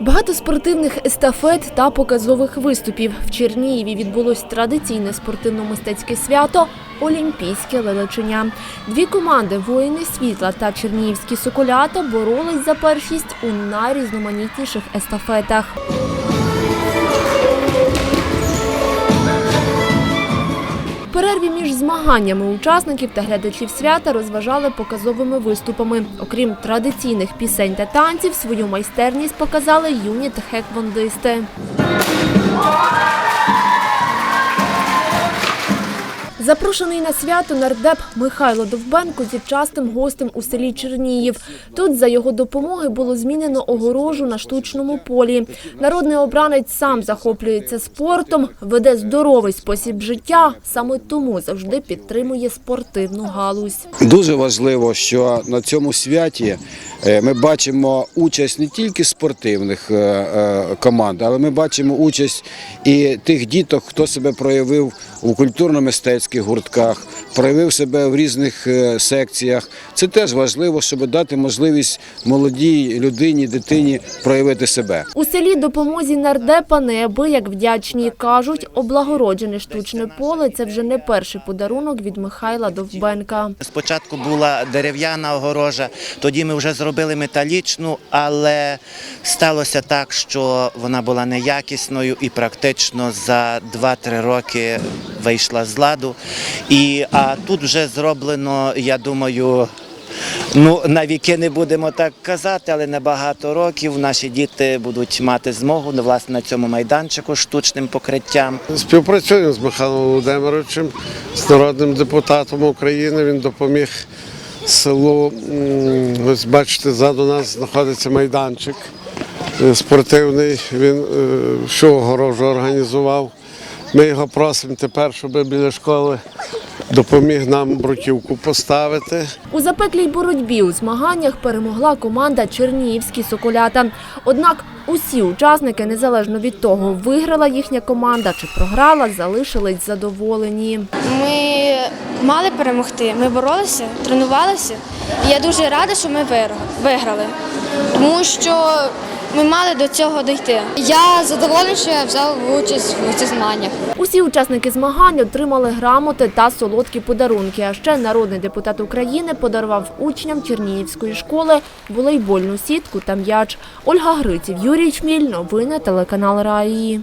Багато спортивних естафет та показових виступів. В Чернієві відбулось традиційне спортивно-мистецьке свято Олімпійське лелечення. Дві команди Воїни світла та Чернігівські соколята боролись за першість у найрізноманітніших естафетах. Перерві між змаганнями учасників та глядачів свята розважали показовими виступами. Окрім традиційних пісень та танців, свою майстерність показали юні тхеквондисти. Запрошений на свято нардеп Михайло Довбенко зі частим гостем у селі Черніїв. Тут за його допомоги було змінено огорожу на штучному полі. Народний обранець сам захоплюється спортом, веде здоровий спосіб життя. Саме тому завжди підтримує спортивну галузь. Дуже важливо, що на цьому святі ми бачимо участь не тільки спортивних е, е, команд, але ми бачимо участь і тих діток, хто себе проявив у культурно-мистецьких гуртках, проявив себе в різних е, секціях. Це теж важливо, щоб дати можливість молодій людині, дитині проявити себе. У селі допомозі нардепа неабияк вдячні. Кажуть, облагороджене штучне поле – це вже не перший подарунок від Михайла Довбенка. Спочатку була дерев'яна огорожа, тоді ми вже зробили металічну, але сталося так, що вона була неякісною і практично за 2-3 роки вийшла з ладу. І, а тут вже зроблено, я думаю, ну на віки не будемо так казати, але на багато років наші діти будуть мати змогу ну, власне на цьому майданчику штучним покриттям. Співпрацюємо з Михайлом Володимировичем, з народним депутатом України. Він допоміг селу. м, Ось бачите, ззаду нас знаходиться майданчик е, спортивний. Він е, всю огорожу організував. Ми його просимо тепер, щоб біля школи допоміг нам бруківку поставити. У запеклій боротьбі у змаганнях перемогла команда Чернігівські соколята. Однак усі учасники, незалежно від того, виграла їхня команда чи програла, залишились задоволені. Ми мали перемогти. Ми боролися, тренувалися. І я дуже рада, що ми вигра- виграли, тому що ми мали до цього дійти. Я задоволена, що я взяв участь в цих змаганнях. Усі учасники змагань отримали грамоти та солодкі подарунки. А ще народний депутат України подарував учням Чернігівської школи волейбольну сітку та м'яч. Ольга Гриців, Юрій Чміль. Новини телеканал Раї.